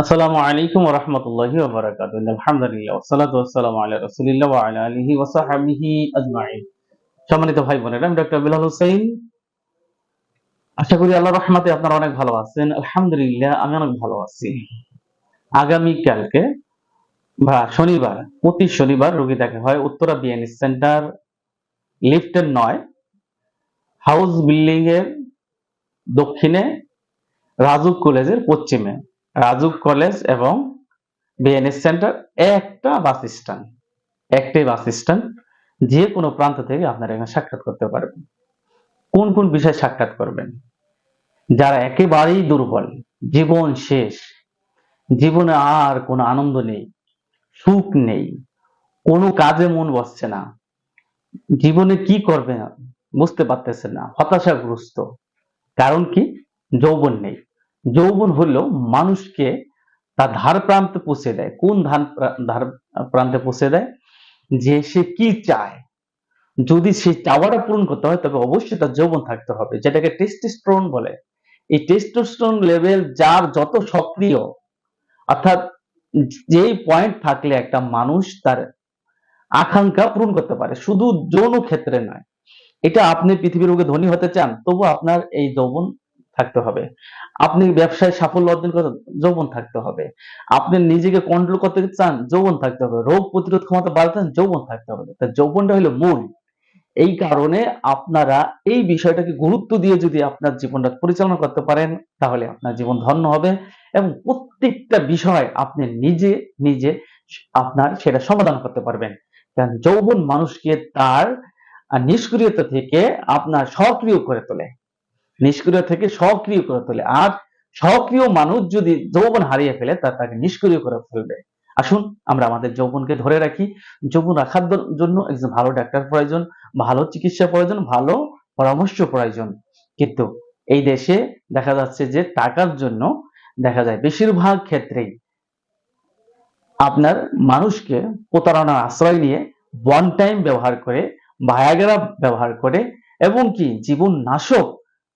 আসসালামু আলাইকুম রাহমাতুল্লাহি ওয়া বারাকাতুহু আলহামদুলিল্লাহ ওয়া সালাতু ওয়া সালামু আলা রাসূলিল্লাহ ওয়া আলা আলিহি ওয়া সাহবিহি আজমাইন। সম্মানিত ভাই বোনেরা আমি ডক্টর বিলাল হোসেন। আশা করি আল্লাহর রহমতে আপনারা অনেক ভালো আছেন। আলহামদুলিল্লাহ, আমি অনেক ভালো আছি। আগামী কালকে বা শনিবার, প্রতি শনিবার রোগী দেখা হয় উত্তরা বিএনএ সেন্টার লিফটের নয়, হাউস বিল্ডিং এর দক্ষিণে রাজুক কলেজের পশ্চিমে। রাজুক কলেজ এবং বিএনএস সেন্টার একটা বাস স্ট্যান্ড। একটাই বাস স্ট্যান্ড, যে কোনো প্রান্ত থেকে আপনারা এখানে সাক্ষাৎ করতে পারবেন। কোন কোন বিষয়ে সাক্ষাৎ করবেন? যারা একেবারেই দুর্বল, জীবন শেষ, জীবনে আর কোনো আনন্দ নেই, সুখ নেই, কোনো কাজে মন বসছে না, জীবনে কি করবে বুঝতে পারতেছে না, হতাশাগ্রস্ত, কারণ কি? যৌবন নেই। যৌবন হলো মানুষকে তার ধার প্রান্তে পৌঁছে দেয়। কোন ধান ধার প্রান্তে পৌঁছে দেয়? যে সে কি চায়? যদি সেই চাওয়াটা পূরণ করতে হয়, তবে অবশ্যই তার যৌবন থাকতে হবে, যেটাকে টেস্টোস্টেরন বলে। এই টেস্টোস্টেরন লেভেল যার যত সক্রিয়, অর্থাৎ যেই পয়েন্ট থাকলে একটা মানুষ তার আকাঙ্ক্ষা পূরণ করতে পারে, শুধু যৌন ক্ষেত্রে নয়। এটা আপনি পৃথিবীর বুকে ধনী হতে চান, তবু আপনার এই যৌবন থাকতে হবে। আপনি ব্যবসায় সাফল্য অর্জন করতে যৌবন থাকতে হবে। আপনি নিজেকে কন্ট্রোল করতে চান, যৌবন থাকতে হবে। রোগ প্রতিরোধ ক্ষমতা বাড়াতে চান, যৌবন থাকতে হবে। তা যৌবনটা হলো মূল। এই কারণে আপনারা এই বিষয়টাকে গুরুত্ব দিয়ে যদি আপনার জীবনটা পরিচালনা করতে পারেন, তাহলে আপনার জীবন ধন্য হবে এবং প্রত্যেকটা বিষয় আপনি নিজে নিজে আপনার সেটা সমাধান করতে পারবেন। কারণ যৌবন মানুষকে তার নিষ্ক্রিয়তা থেকে আপনার সক্রিয় করে তোলে। নিষ্ক্রিয় থেকে সক্রিয় করে তোলে। আর সক্রিয় মানুষ যদি যৌবন হারিয়ে ফেলে, তা তাকে নিষ্ক্রিয় করে ফেলবে। আসুন, আমরা আমাদের যৌবনকে ধরে রাখি। যৌবন রাখার জন্য একজন ভালো ডাক্তার প্রয়োজন, ভালো চিকিৎসা প্রয়োজন, ভালো পরামর্শ প্রয়োজন। কিন্তু এই দেশে দেখা যাচ্ছে যে টাকার জন্য দেখা যায় বেশিরভাগ ক্ষেত্রেই আপনার মানুষকে প্রতারণার আশ্রয় নিয়ে ওয়ান টাইম ব্যবহার করে ভায়াগ্রা ব্যবহার করে, এবং কি জীবন নাশক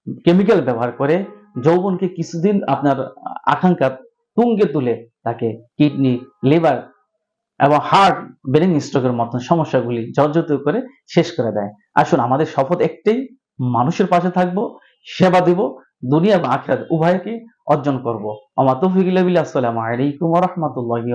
কেমিক্যাল ব্যবহার করে যৌবনকে কিছুদিন আপনার আকাঙ্ক্ষা তুঙ্গে তুলে তাকে কিডনি লিভার এবং হার্ট ব্রেন স্ট্রোকের মতন সমস্যাগুলি জর্জরিত করে শেষ করে দেয়। আসুন, আমাদের শপথ একটাই মানুষের পাশে থাকব, সেবা দিব, দুনিয়া এবং আখিরাত উভয়কে অর্জন করব। আমার তৌফিক আসসালামু আলাইকুম রাহমাতুল্লাহি